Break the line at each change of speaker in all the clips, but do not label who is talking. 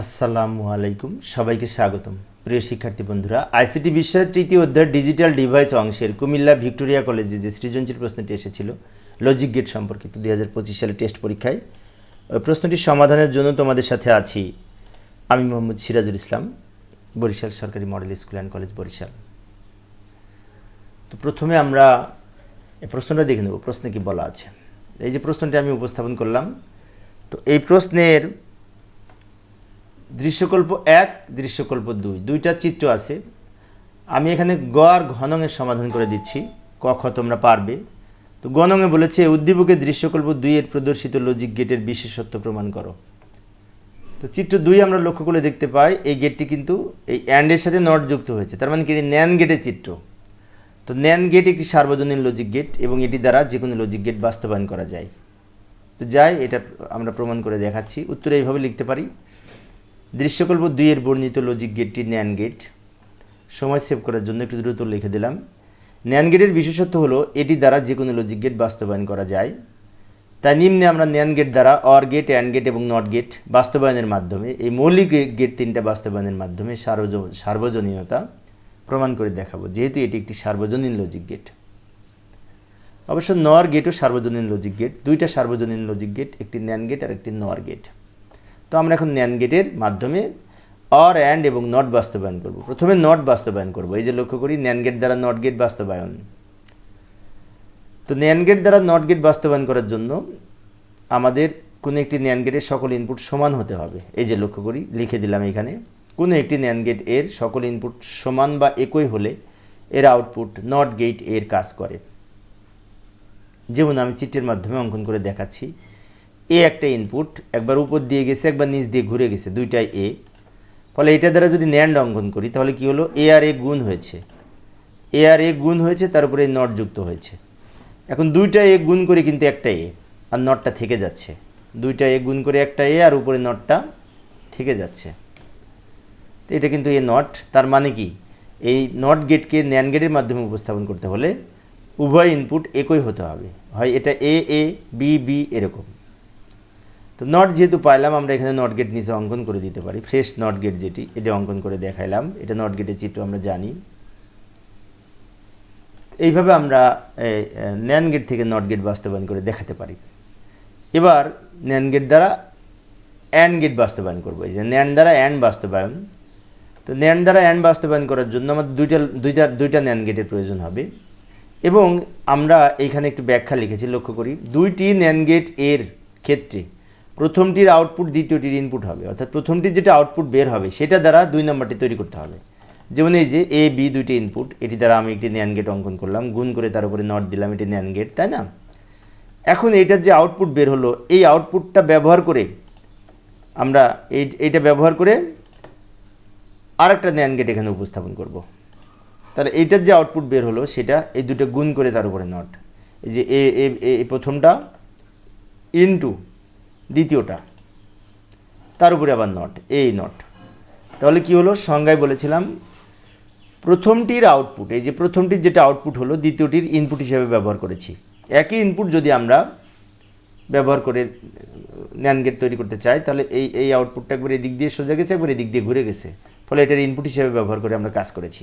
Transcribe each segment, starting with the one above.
আসসালামু আলাইকুম। সবাইকে স্বাগতম। প্রিয় শিক্ষার্থী বন্ধুরা, আইসিটি বিষয়ের তৃতীয় অধ্যায় ডিজিটাল ডিভাইস অংশের কুমিল্লা ভিক্টোরিয়া কলেজে যে সৃজনশীল প্রশ্নটি এসেছিল লজিক গেট সম্পর্কিত দুই হাজার পঁচিশ সালে টেস্ট পরীক্ষায়, ওই প্রশ্নটির সমাধানের জন্য তোমাদের সাথে আছি আমি মোহাম্মদ সিরাজুল ইসলাম, বরিশাল সরকারি model school and college Barisal. তো প্রথমে আমরা প্রশ্নটা দেখে নেব, প্রশ্নে কি বলা আছে। এই যে প্রশ্নটি আমি উপস্থাপন করলাম, তো এই প্রশ্নের দৃশ্যকল্প এক, দৃশ্যকল্প দুই। দুইটা চিত্র আছে। আমি এখানে গ আর ঘনঙের সমাধান করে দিচ্ছি। ক, খ তোমরা পারবে। তো গণঙে বলেছে, উদ্দীপকের দৃশ্যকল্প দুইয়ের প্রদর্শিত লজিক গেটের বিশেষত্ব প্রমাণ করো। তো চিত্র দুই আমরা লক্ষ্য করে দেখতে পাই, এই গেটটি কিন্তু এই অ্যান্ডের সাথে নট যুক্ত হয়েছে। তার মানে কি ন্যান গেটের চিত্র। তো ন্যান গেট একটি সার্বজনীন লজিক গেট এবং এটি দ্বারা যে কোনো লজিক গেট বাস্তবায়ন করা যায়। তো যাই, এটা আমরা প্রমাণ করে দেখাচ্ছি। উত্তরে এইভাবে লিখতে পারি। দৃশ্যকল্প দুইয়ের বর্ণিত লজিক গেটটি ন্যান গেট সময় সেভ করার জন্য একটু দ্রুত লিখে দিলাম। ন্যান গেটের বিশেষত্ব হলো, এটি দ্বারা যে কোনো লজিক গেট বাস্তবায়ন করা যায়। তাই নিম্নে আমরা ন্যান গেট দ্বারা অর গেট অ্যান্ড গেট এবং নট গেট বাস্তবায়নের মাধ্যমে, এই মৌলিক গেট তিনটা বাস্তবায়নের মাধ্যমে সার্বজ- সার্বজনীনতা প্রমাণ করে দেখাবো, যেহেতু এটি একটি সার্বজনীন লজিক গেট অবশ্য নর গেটও সার্বজনীন লজিক গেট দুইটা সার্বজনীন লজিক গেট একটি ন্যান গেট আর একটি নর গেট তো আমরা এখন ন্যান গেটের মাধ্যমে অর অ্যান্ড এবং নট বাস্তবায়ন করব। প্রথমে নট বাস্তবায়ন করব। এই যে লক্ষ্য করি ন্যান গেট দ্বারা নট গেট বাস্তবায়ন। তো ন্যান গেট দ্বারা নট গেট বাস্তবায়ন করার জন্য আমাদের কোনো একটি ন্যান গেটের সকল ইনপুট সমান হতে হবে। এই যে লক্ষ্য করি, লিখে দিলাম এখানে। কোনো একটি ন্যান গেটের সকল ইনপুট সমান বা একই হলে এর আউটপুট নট গেটের কাজ করে। যেমন আমি চিত্রের মাধ্যমে অঙ্কন করে দেখাচ্ছি। এ একটা ইনপুট একবার উপর দিয়ে গেছে, একবার নিচ দিয়ে ঘুরে গেছে, দুইটাই এ ফলে এটা দ্বারা যদি ন্যান্ড অঙ্কন করি, তাহলে কি হলো? এ আর এ গুণ হয়েছে। এ আর এ গুণ হয়েছে তার উপরে নট যুক্ত হয়েছে। এখন দুইটা এ গুণ করে কিন্তু একটা এ আর নটটা থেকে যাচ্ছে। দুইটা এ গুণ করে একটা এ আর উপরে নটটা থেকে যাচ্ছে। তো এটা কিন্তু এ নট তার মানে কি? এই নট গেটকে ন্যান গেটের মাধ্যমে উপস্থাপন করতে হলে উভয় ইনপুট একই হতে হবে। হয় এটা এ এ বি বি এরকম। তো নট যেহেতু পাইলাম, আমরা এখানে নট গেট নিচে অঙ্কন করে দিতে পারি। ফ্রেশ নট গেট যেটি, এটা অঙ্কন করে দেখাইলাম। এটা নট গেটের চিত্র আমরা জানি। এইভাবে আমরা ন্যান গেট থেকে নট গেট বাস্তবায়ন করে দেখাতে পারি। এবার ন্যান গেট দ্বারা অ্যান্ড গেট বাস্তবায়ন করব। এই যে ন্যান দ্বারা অ্যান্ড বাস্তবায়ন, তো ন্যান দ্বারা অ্যান্ড বাস্তবায়ন করার জন্য আমাদের দুইটা দুইটা দুইটা ন্যান গেটের প্রয়োজন হবে। এবং আমরা এইখানে একটু ব্যাখ্যা লিখেছি, লক্ষ্য করি। দুইটি ন্যান গেটের ক্ষেত্রে প্রথমটির আউটপুট দ্বিতীয়টির ইনপুট হবে। অর্থাৎ প্রথমটির যেটা আউটপুট বের হবে, সেটা দ্বারা দুই নম্বরটি তৈরি করতে হবে। যেমন এই যে এ বি দুইটি ইনপুট এটি দ্বারা আমি একটি ন্যান গেট অঙ্কন করলাম, গুণ করে তার উপরে নট দিলাম, এটি ন্যান গেট তাই না? এখন এইটার যে আউটপুট বের হলো, এই আউটপুটটা ব্যবহার করে আমরা এই, এইটা ব্যবহার করে আরেকটা ন্যান গেট এখানে উপস্থাপন করব। তাহলে এইটার যে আউটপুট বের হলো, সেটা এই দুটো গুণ করে তার উপরে নট এই যে এ প্রথমটা ইনটু দ্বিতীয়টা। তার উপরে আবার নট এই নট তাহলে কি হলো? সংজ্ঞায় বলেছিলাম, প্রথমটির আউটপুট এই যে প্রথমটির যেটা আউটপুট হলো, দ্বিতীয়টির ইনপুট হিসেবে ব্যবহার করেছি। একই ইনপুট যদি আমরা ব্যবহার করে ন্যান গেট তৈরি করতে চাই, তাহলে এই এই আউটপুটটা একবার এদিক দিয়ে সোজা গেছে, একবার এদিক দিয়ে ঘুরে গেছে। ফলে এটার ইনপুট হিসেবে ব্যবহার করে আমরা কাজ করেছি।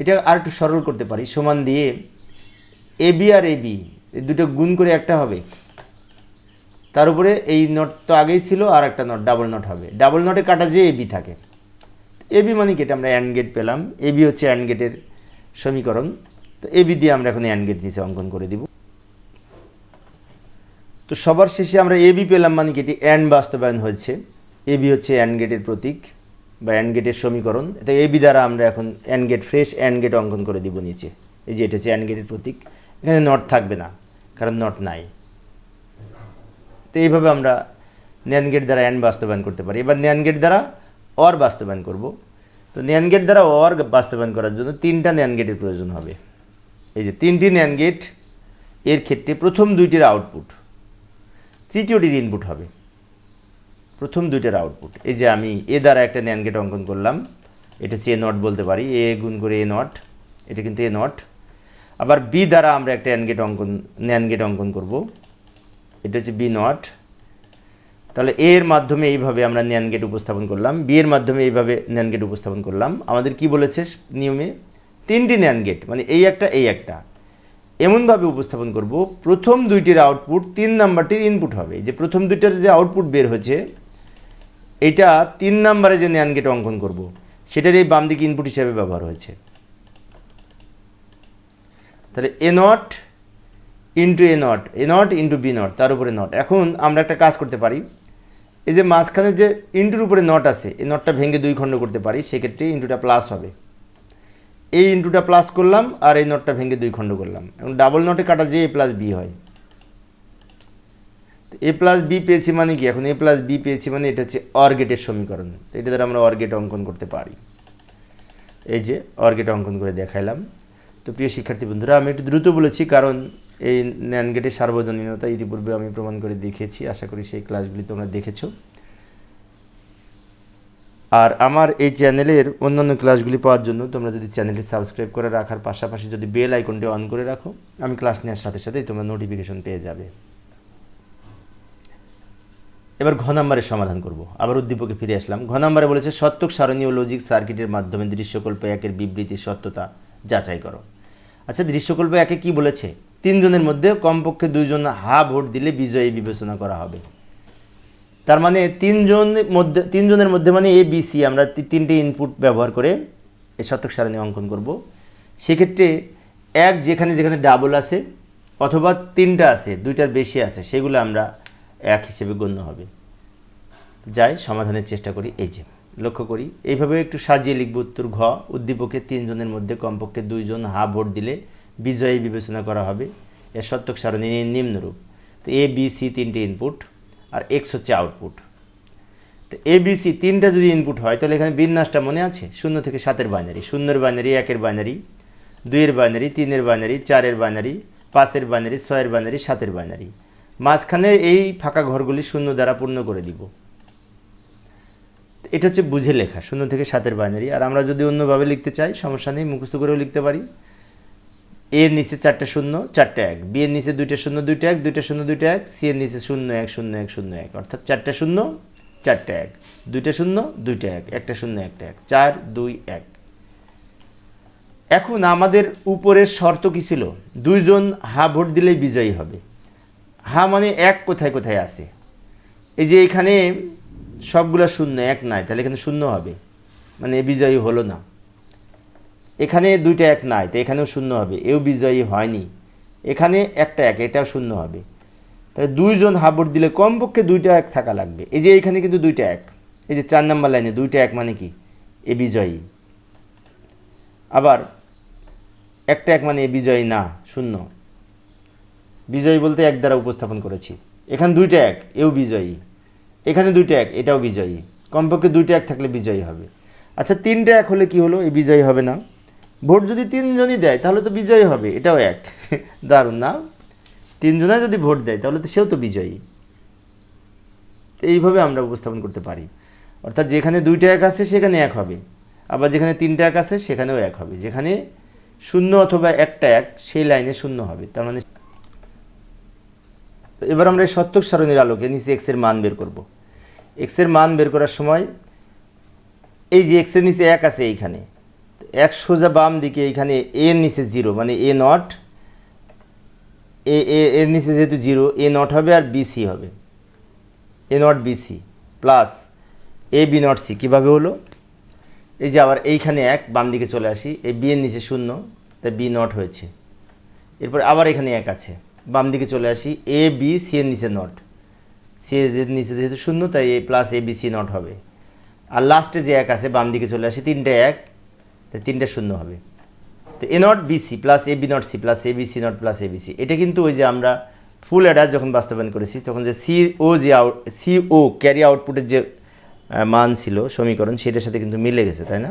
এটা আর একটু সরল করতে পারি। সমান দিয়ে এবি আর এ বি এই দুটো গুণ করে একটা হবে। তার উপরে এই নট তো আগেই ছিল, আর একটা নট ডাবল নট হবে। ডাবল নটে কাটা যে এবি থাকে। এবি মানে কি? এটা আমরা অ্যান্ড গেট পেলাম। এবি হচ্ছে অ্যান্ড গেটের সমীকরণ। তো এবি দিয়ে আমরা এখন অ্যান্ড গেট নিচে অঙ্কন করে দিব। তো সবার শেষে আমরা এবি পেলাম মানে কি? এটি অ্যান্ড বাস্তবায়ন হয়েছে। এবি হচ্ছে অ্যান্ড গেটের প্রতীক বা অ্যান্ড গেটের সমীকরণ। তো এবি দ্বারা আমরা এখন AND gate fresh AND gate অঙ্কন করে দিব নিচে। এই যে এটা হচ্ছে অ্যান্ড গেটের প্রতীক। এখানে নট থাকবে না, কারণ নট নাই। তো এইভাবে আমরা ন্যান গেট দ্বারা অ্যান্ড বাস্তবায়ন করতে পারি। এবার ন্যান গেট দ্বারা অর বাস্তবায়ন করব। তো ন্যান গেট দ্বারা অর বাস্তবায়ন করার জন্য তিনটা ন্যান গেটের প্রয়োজন হবে। এই যে তিনটি ন্যান গেট, এর ক্ষেত্রে প্রথম দুইটির আউটপুট, তৃতীয়টির ইনপুট হবে। প্রথম দুইটার আউটপুট। এই যে আমি এ দ্বারা একটা ন্যান গেট অঙ্কন করলাম, এটা হচ্ছে এ নট বলতে পারি, এ গুণ করে এ নট, এটা কিন্তু এ নট। আবার বি দ্বারা আমরা একটা অ্যান গেট অঙ্কন, ন্যান গেট অঙ্কন করব। এটা হচ্ছে বি নট তাহলে এর মাধ্যমে এইভাবে আমরা ন্যান গেট উপস্থাপন করলাম। বি এর মাধ্যমে এইভাবে ন্যান গেট উপস্থাপন করলাম। আমাদের কি বলেছে নিয়মে? তিনটি ন্যান গেট মানে এই একটা এই একটা। এমনভাবে উপস্থাপন করব, প্রথম দুইটির আউটপুট তিন নাম্বারটির ইনপুট হবে। যে প্রথম দুইটার যে আউটপুট বের হয়েছে, এটা তিন নাম্বারে যে ন্যান গেট অঙ্কন করব, সেটার এই বাম দিকে ইনপুট হিসেবে ব্যবহার হয়েছে। তাহলে A NOT into A NOT A NOT into B NOT তার উপরে নট এখন আমরা একটা কাজ করতে পারি। এই যে মাঝখানে যে ইন্টুর উপরে নট আছে, এই নটটা ভেঙে দুই খণ্ড করতে পারি, সেক্ষেত্রে ইন্টুটা প্লাস হবে। এই ইন্টুটা প্লাস করলাম আর এই নটটা ভেঙে দুই খণ্ড করলাম। এবং ডাবল নটে কাটা যে এ প্লাস বি হয়। তো এ প্লাস বি পেয়েছি মানে কি? এখন এ প্লাস বি পেয়েছি মানে এটা হচ্ছে অর্গেটের সমীকরণ। তো এটা দ্বারা আমরা অর্গেট অঙ্কন করতে পারি। এই যে অর্গেট অঙ্কন করে দেখাইলাম। তো প্রিয় শিক্ষার্থী বন্ধুরা, আমি একটু দ্রুত বলেছি কারণ এই ন্যান গেটের সার্বজনীনতা ইতিপূর্বে আমি প্রমাণ করে দেখেছি আশা করি সেই ক্লাসগুলি তোমরা দেখেছ। আর আমার এই চ্যানেলের অন্যান্য ক্লাসগুলি পাওয়ার জন্য তোমরা যদি চ্যানেলটি সাবস্ক্রাইব করে রাখার পাশাপাশি যদি বেল আইকনটি অন করে রাখো, আমি ক্লাস নেওয়ার সাথে সাথেই তোমরা নোটিফিকেশন পেয়ে যাবে। এবার ঘ নাম্বারের সমাধান করব। আবার উদ্দীপকে ফিরে আসলাম। ঘ নাম্বারে বলেছে, সত্যক সারণীয় লজিক সার্কিটের মাধ্যমে দৃশ্যকল্প একের বিবৃতি সত্যতা যাচাই করো। আচ্ছা দৃশ্যকল্প একে কি বলেছে? তিনজনের মধ্যে কমপক্ষে দুইজন হা ভোট দিলে বিজয়ী বিবেচনা করা হবে। তার মানে তিনজন মধ্যে, তিনজনের মধ্যে মানে এ বি সি আমরা তিনটে ইনপুট ব্যবহার করে এই শতক সারণী অঙ্কন করব। সেক্ষেত্রে এক যেখানে যেখানে ডাবল আছে অথবা তিনটা আছে, দুইটার বেশি আছে, সেগুলো আমরা এক হিসেবে গণ্য হবে। যাই, সমাধানের চেষ্টা করি এই যে। লক্ষ্য করি, এইভাবে একটু সাজিয়ে লিখব উত্তর ঘ। উদ্দীপকে তিনজনের মধ্যে কমপক্ষে দুইজন হা ভোট দিলে বিজয়ী বিবেচনা করা হবে। এর সত্যক সারণী নিম্নরূপ। তো এ বি সি তিনটে ইনপুট আর এক্স হচ্ছে আউটপুট তো এ বি সি তিনটা যদি ইনপুট হয়, তাহলে এখানে বিন্যাসটা মনে আছে? শূন্য থেকে সাতের বাইনারি শূন্যের বাইনারি একের বাইনারি দুইয়ের বাইনারি তিনের বাইনারি চারের বাইনারি পাঁচের বাইনারি ছয়ের বাইনারি সাতের বাইনারি মাঝখানে এই ফাঁকা ঘরগুলি শূন্য দ্বারা পূর্ণ করে দিব। এটা হচ্ছে বুঝে লেখা, শূন্য থেকে সাতের বাইনারি আর আমরা যদি অন্যভাবে লিখতে চাই, সমস্যা নেই, মুখস্থ করেও লিখতে পারি। এর নিচে চারটে শূন্য, চারটে এক। বি এর নিচে দুইটা শূন্য, দুইটা এক, দুইটা শূন্য, দুইটা এক। সি এর নিচে শূন্য এক শূন্য এক শূন্য এক। অর্থাৎ চারটে শূন্য, চারটে এক। দুইটা শূন্য, দুইটা এক। একটা শূন্য, একটা এক। চার, দুই, এক। এখন আমাদের উপরের শর্ত কী ছিল? দুইজন হা ভোট দিলেই বিজয়ী হবে। হা মানে এক কোথায় কোথায় আছে? এই যে এখানে সবগুলো শূন্য, এক নাই, তাহলে এখানে শূন্য হবে। মানে বিজয়ী হলো না। এখানে দুইটা এক নাই, তো এখানেও শূন্য হবে। এও বিজয়ী হয়নি। এখানে একটা এক, এটাও শূন্য হবে। তাহলে দুইজন হাবুট দিলে কমপক্ষে দুইটা এক থাকা লাগবে। এই যে এখানে কিন্তু দুইটা এক। এই যে চার নাম্বার লাইনে দুইটা এক মানে কি? এ বিজয়ী। আবার একটা এক মানে এ বিজয়ী না, শূন্য। বিজয়ী বলতে এক দ্বারা উপস্থাপন করেছি। এখানে দুইটা এক, এও বিজয়ী। এখানে দুইটা এক, এটাও বিজয়ী। কমপক্ষে দুইটা এক থাকলে বিজয়ী হবে। আচ্ছা তিনটা এক হলে কি হলো? এই বিজয়ী হবে না। ভোট যদি তিনজনই দেয়, তাহলে তো বিজয়ী হবে। এটাও এক। দারুণ, না? তিনজনে যদি ভোট দেয়, তাহলে তো সেও তো বিজয়ী। এইভাবে আমরা উপস্থাপন করতে পারি। অর্থাৎ যেখানে দুইটা এক আছে, সেখানে এক হবে। আবার যেখানে তিনটা এক আছে, সেখানেও এক হবে। যেখানে শূন্য অথবা একটা এক, সেই লাইনে শূন্য হবে। তার মানে এবার আমরা এই সত্যক সারণীর আলোকে নিচে এক্সের মান বের করব। এক্সের মান বের করার সময় এই যে এক্সের নিচে এক আছে এইখানে এক সোজা বাম দিকে এইখানে এ নিচে জিরো মানে এ নট এ এ এর নিচে যেহেতু জিরো এ নট হবে আর বি সি হবে। A NOT B C plus A B NOT C কীভাবে হলো? এই যে আবার এইখানে এক, বাম দিকে চলে আসি এই বি এর নিচে শূন্য, তাই বি নট হয়েছে। এরপর আবার এখানে এক আছে, বাম দিকে চলে আসি এ বি সি এর নিচে নট সি এর নিচে যেহেতু শূন্য, তাই A plus A B C NOT হবে। আর লাস্টে যে এক আছে, বাম দিকে চলে আসি, তিনটে এক তিনটে শূন্য হবে। তো A NOT B C plus A B NOT C plus A B C NOT plus A B C. এটা কিন্তু ওই যে আমরা ফুল অ্যাডার যখন বাস্তবায়ন করেছি, তখন যে সি ও যে আউট, সি ও ক্যারি আউটপুটের যে মান ছিল সমীকরণ, সেটার সাথে কিন্তু মিলে গেছে, তাই না?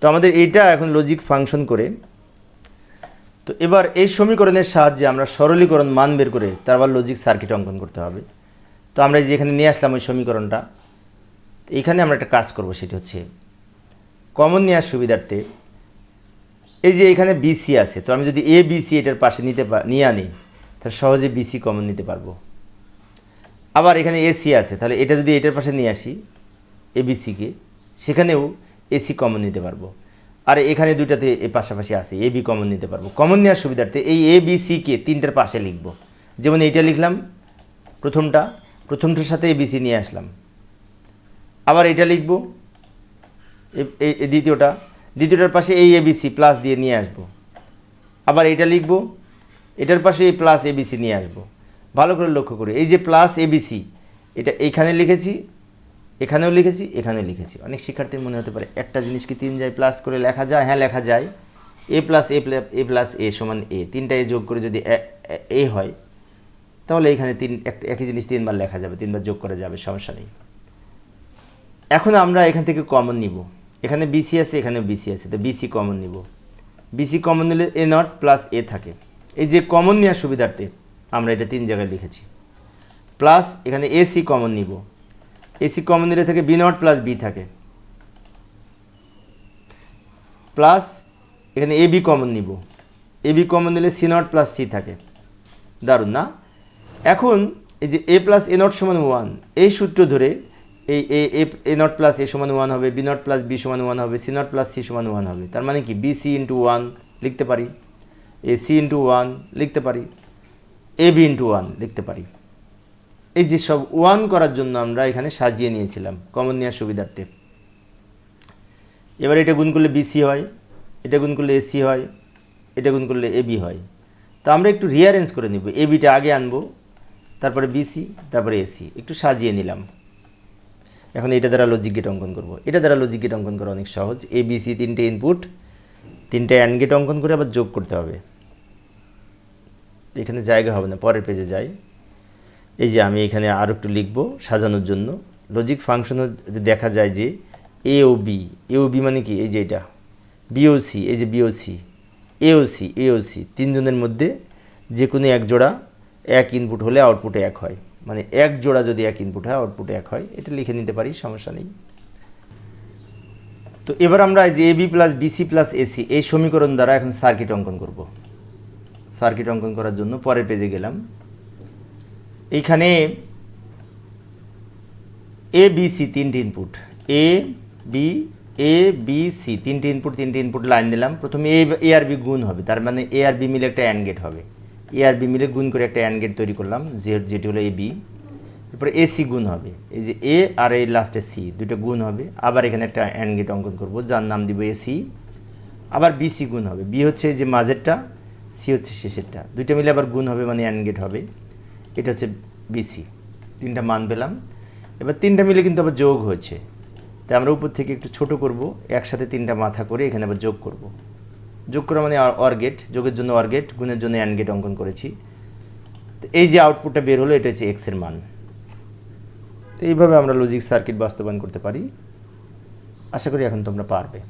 তো আমাদের এইটা এখন লজিক ফাংশন করে, তো এবার এই সমীকরণের সাহায্যে আমরা সরলীকরণ মান বের করে তার আবার লজিক সার্কিট অঙ্কন করতে হবে। তো আমরা এই যে এখানে নিয়ে আসলাম ওই সমীকরণটা এখানে আমরা একটা কাজ করব, সেটি হচ্ছে কমন নেওয়ার সুবিধার্থে। এই যে এখানে বিসি আছে, তো আমি যদি এ বিসি এটার পাশে নিতে নিয়ে আনি, তাহলে সহজে বিসি কমন নিতে পারব। আবার এখানে এসি আছে, তাহলে এটা যদি এটার পাশে নিয়ে আসি এ এবিসিকে সেখানেও এসি কমন নিতে পারব। আর এখানে দুইটাতে এ পাশাপাশি আছে বি কমন নিতে পারব। কমন নেওয়ার সুবিধার্থে এই এ বি সিকে তিনটার পাশে লিখব। যেমন এইটা লিখলাম, প্রথমটা, প্রথমটার সাথে এ বি সি নিয়ে আসলাম। আবার এটা লিখব এই দ্বিতীয়টা। দ্বিতীয়টার পাশে এই এবিসি প্লাস দিয়ে নিয়ে আসব। আবার এটা লিখব, এটার পাশে এই প্লাস এবিসি নিয়ে আসব। ভালো করে লক্ষ্য করে, এই যে প্লাস এবিসি এটা এইখানে লিখেছি, এখানেও লিখেছি এখানেও লিখেছি। অনেক শিক্ষার্থীর মনে হতে পারে, একটা জিনিস কি তিন যায় প্লাস করে লেখা যায়? হ্যাঁ লেখা যায়। A plus A plus A plus A সমান এ তিনটা এ যোগ করে যদি এ- হয়, তাহলে এখানে তিন, এক- একই জিনিস তিনবার লেখা যাবে, তিনবার যোগ করা যাবে, সমস্যা নেই। এখন আমরা এখান থেকে কমন নিব। এখানে বিসি আছে এখানে বিসি আছে, তো বিসি কমন নিব। বিসি কমন নিলে এ নট প্লাস এ থাকে। এই যে কমন নেওয়ার সুবিধার্থে আমরা এটা তিন জায়গায় লিখেছি। প্লাস এখানে এসি কমন নিব। এসি কমন নিলে থেকে বি নট প্লাস বি থাকে। প্লাস এখানে এ বি কমন নিব। এ বি কমন নিলে সি নট প্লাস সি থাকে। দারুণ না? এখন এই যে এ প্লাস এ নট সমান ওয়ান এই সূত্র ধরে এই এ এ নট প্লাস এ সমান ওয়ান হবে বি নট প্লাস বি সমান ওয়ান হবে সি নট প্লাস সি সমান ওয়ান হবে। তার মানে কি? বি সি ইন্টু ওয়ান লিখতে পারি। এ সি ইন্টু ওয়ান লিখতে পারি। এ বি ইন্টু ওয়ান লিখতে পারি। এই যে সব ওয়ান করার জন্য আমরা এখানে সাজিয়ে নিয়েছিলাম কমন নেওয়ার সুবিধার্থে। এবার এটা গুণ করলে বিসি হয়, এটা গুণ করলে এসি হয়, এটা গুণ করলে এবি হয়। তো আমরা একটু রিয়ারেঞ্জ করে নিব। এবিটা আগে আনব, তারপরে বিসি তারপরে এসি একটু সাজিয়ে নিলাম। এখন এটা দ্বারা লজিক গেট অঙ্কন করব। এটা দ্বারা লজিক গেট অঙ্কন করা অনেক সহজ। এ বিসি তিনটে ইনপুট তিনটে অ্যান্ড গেট অঙ্কন করে আবার যোগ করতে হবে। এখানে জায়গা হবে না, পরের পেজে যাই। এই যে আমি এখানে আরও একটু লিখব সাজানোর জন্য। লজিক ফাংশনও যদি দেখা যায় যে এ ও বি এ ও বি মানে কি? এই যে এটা। বিওসি এই যে বিওসি এওসি এওসি তিনজনের মধ্যে যে কোনো এক জোড়া এক ইনপুট হলে আউটপুটে এক হয়। মানে এক জোড়া যদি এক ইনপুট হয় আউটপুটে এক হয়, এটা লিখে নিতে পারি, সমস্যা নেই। তো এবার আমরা যে A B plus BC plus AC এই সমীকরণ দ্বারা এখন সার্কিট অঙ্কন করব। সার্কিট অঙ্কন করার জন্য পরের পেজে গেলাম। এইখানে এ বি সি তিনটি input A B A B C তিনটি ইনপুট তিনটি ইনপুট লাইন দিলাম। প্রথমে এ আর বি গুণ হবে, তার মানে এ আর বি মিলে একটা অ্যান্ড গেট হবে। এ আর বি মিলে গুণ করে একটা অ্যান্ড গেট তৈরি করলাম যে যেটি হলো এ বি এরপরে এ সি গুণ হবে। এই যে এ আর এই লাস্টে সি দুটো গুণ হবে। আবার এখানে একটা অ্যান্ড গেট অঙ্কন করব, যার নাম দিব সি আবার বি সি গুণ হবে। বি হচ্ছে যে মাঝেরটা সি হচ্ছে শেষেরটা। দুইটা মিলে আবার গুণ হবে মানে অ্যান্ড গেট হবে। এটা হচ্ছে বিসি তিনটা মান পেলাম। এবার তিনটা মিলে কিন্তু আবার যোগ হয়েছে। তাই আমরা উপর থেকে একটু ছোট করব, একসাথে তিনটা মাথা করে এখানে আবার যোগ করব। যোগ করা মানে অর গেট যোগের জন্য অর গেট গুণের জন্য অ্যান্ড গেট অঙ্কন করেছি। তো এই যে আউটপুটটা বের হলো, এটা হচ্ছে এক্সের মান। তো এইভাবে আমরা লজিক সার্কিট বাস্তবায়ন করতে পারি। আশা করি এখন তোমরা পারবে।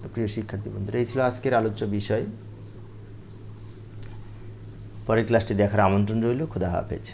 তো প্রিয় শিক্ষার্থী বন্ধুরা, এই ছিল আজকের আলোচ্য বিষয়। পরের ক্লাসটি দেখার আমন্ত্রণ রইল। খুদা হাফেজ।